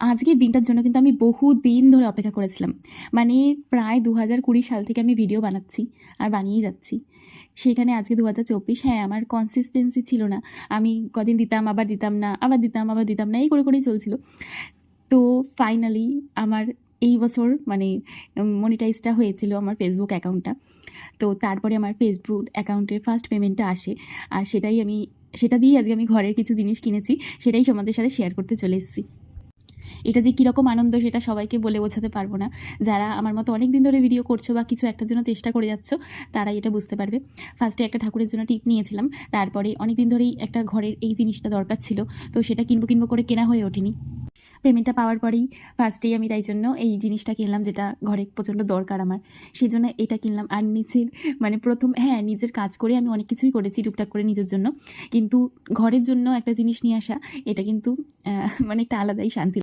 আজকের দিনটার জন্য কিন্তু আমি বহু দিন ধরে অপেক্ষা করেছিলাম। মানে প্রায় দু হাজার কুড়ি সাল থেকে আমি ভিডিও বানাচ্ছি আর বানিয়েই যাচ্ছি। সেখানে আজকে দু হাজার চব্বিশ হ্যাঁ আমার কনসিস্টেন্সি ছিল না। আমি কদিন দিতাম, আবার দিতাম না, আবার দিতাম আবার দিতাম না, এই করে করেই চলছিল। তো ফাইনালি আমার এই বছর মানে মনিটাইজটা হয়েছিল আমার ফেসবুক অ্যাকাউন্টটা তো তারপরে আমার ফেসবুক অ্যাকাউন্টের ফার্স্ট পেমেন্টটা আসে। আর সেটাই আমি, সেটা দিয়েই আজকে আমি ঘরের কিছু জিনিস কিনেছি, সেটাই তোমাদের সাথে শেয়ার করতে চলে এসেছি। এটা যে কীরকম আনন্দ সেটা সবাইকে বলে বোঝাতে পারব না। যারা আমার মতো অনেক দিন ধরে ভিডিও করছ বা কিছু একটার জন্য চেষ্টা করে যাচ্ছ, তারাই এটা বুঝতে পারবে। ফার্স্টে একটা ঠাকুরের জন্য টিপ নিয়েছিলাম, তারপরে অনেক দিন ধরেই একটা ঘরের এই জিনিসটা দরকার ছিল, তো সেটা কিনবো কিনবো করে কেনা হয়ে ওঠেনি। পেমেন্টটা পাওয়ার পরেই ফার্স্টেই আমি তাই জন্য এই জিনিসটা কিনলাম যেটা ঘরে প্রচণ্ড দরকার আমার। সেই জন্য এটা কিনলাম। আর নিজের মানে প্রথম হ্যাঁ নিজের কাজ করে আমি অনেক কিছুই করেছি টুকটাক করে নিজের জন্য। কিন্তু ঘরের জন্য একটা জিনিস নিয়ে আসা, এটা কিন্তু মানে একটা আলাদাই শান্তি